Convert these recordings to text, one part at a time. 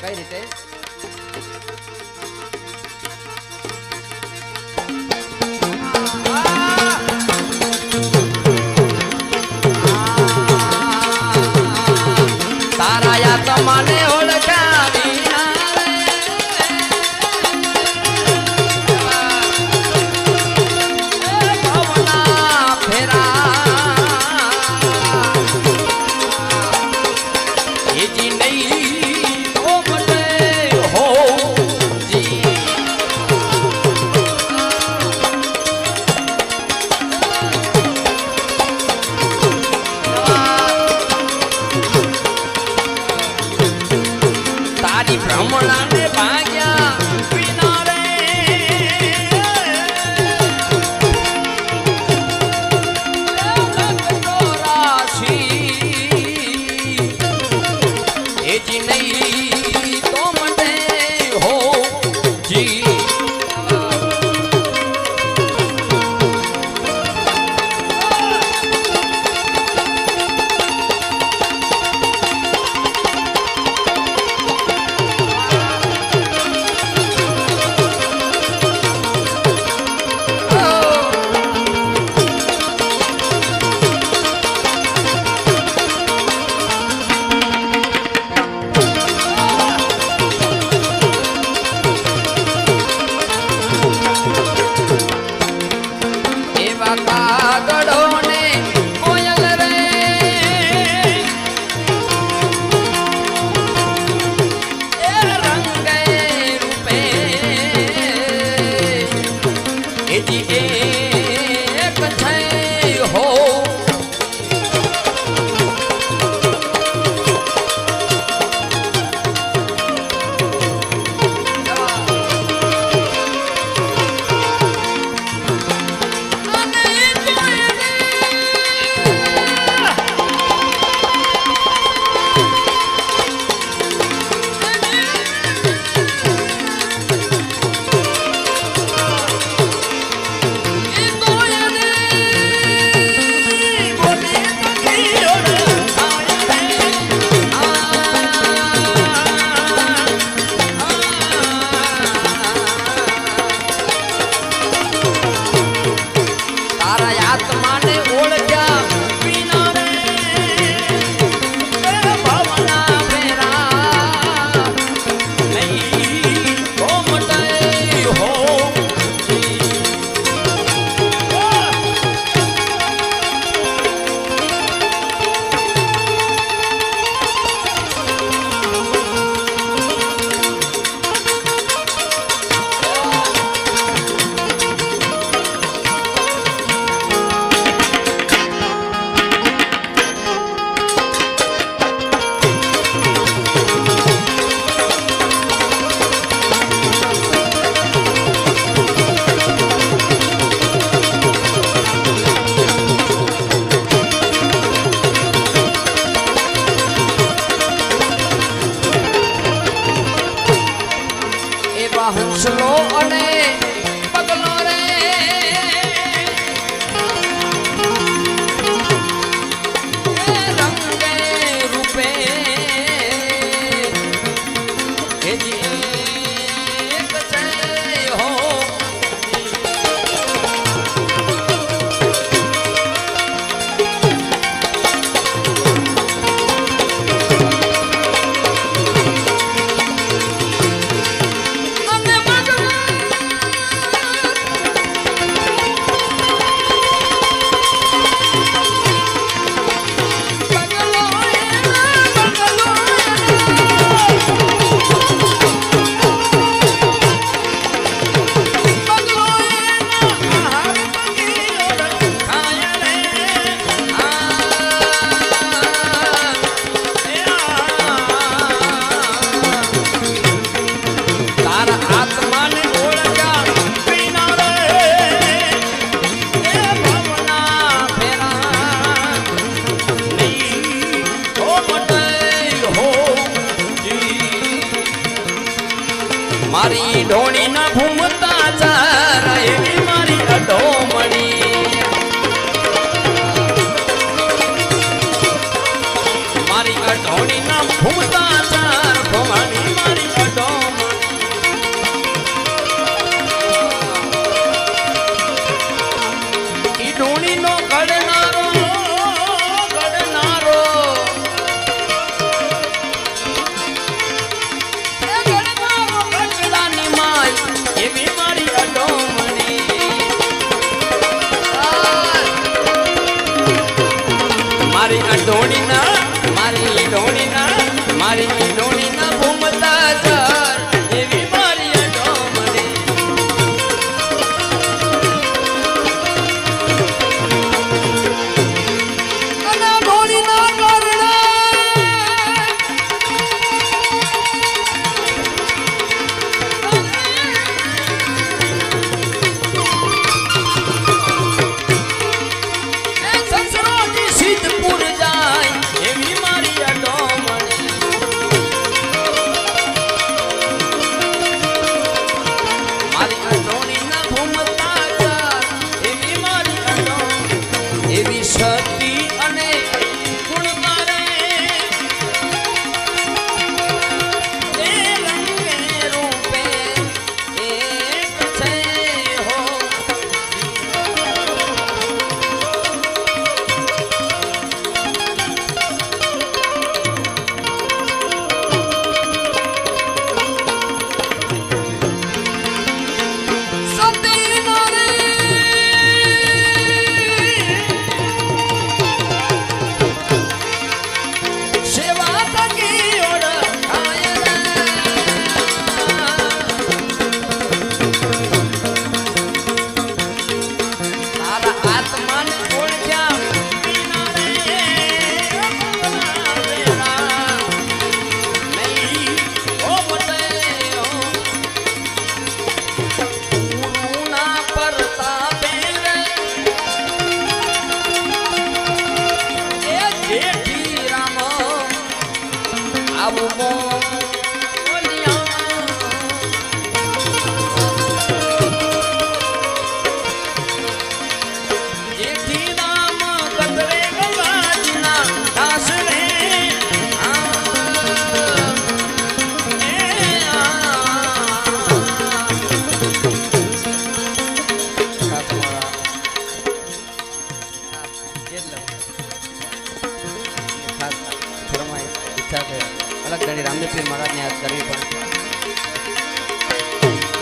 કઈ રીતે તારા યા તમને छती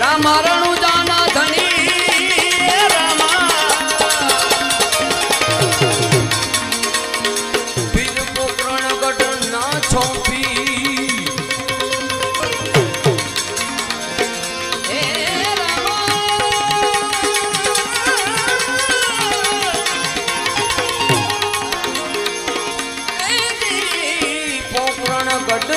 રામારણું જાના ધની રામા. બિન પોકરણ ગઢ છોપી. પોકરણ ગઢ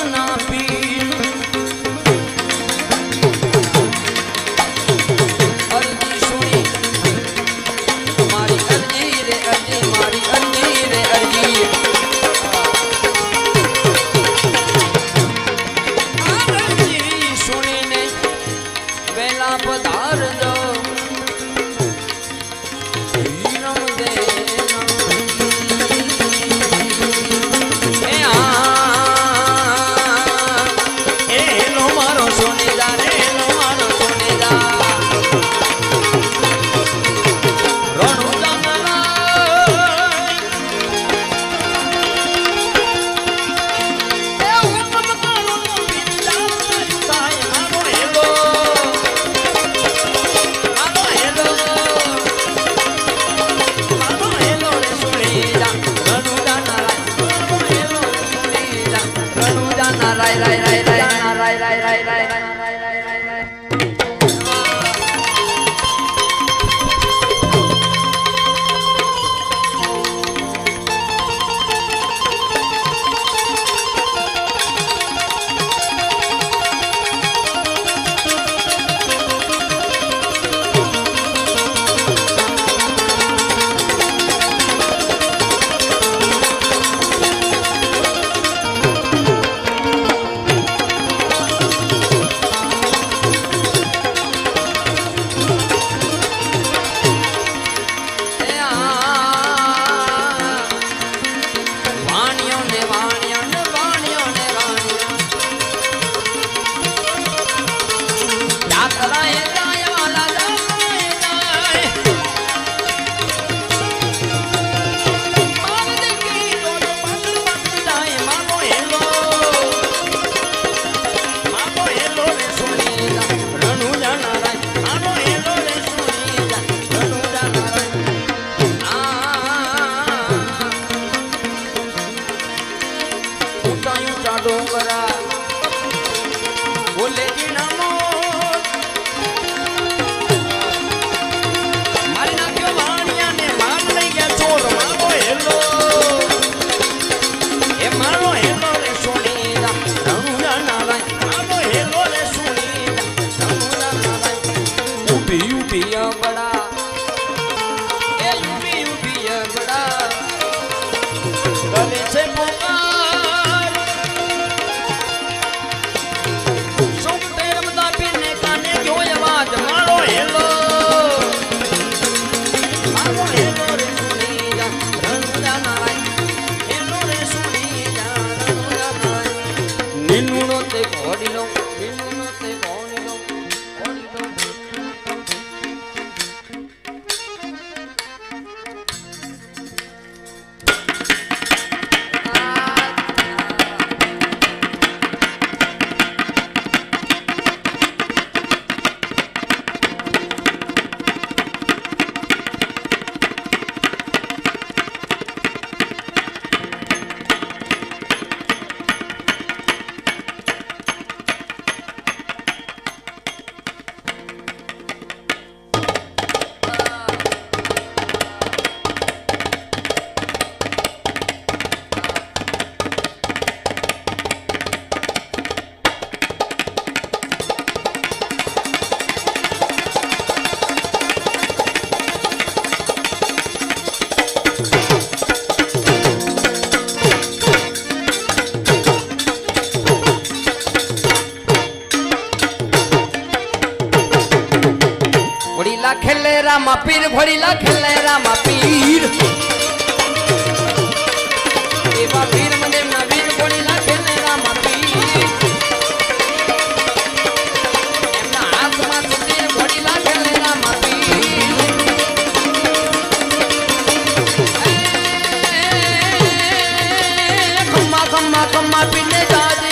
ভরিলা খেলে রামা পীর ভরিলা খেলে রামা পীর এবার পীর মানে নবীর ভরিলা খেলে রামা পীর એમના હાથમાં સુધી ભરીલા ખેલે રામા પીર ખમ્મા ખમ્મા ખમ્મા પીને દાદી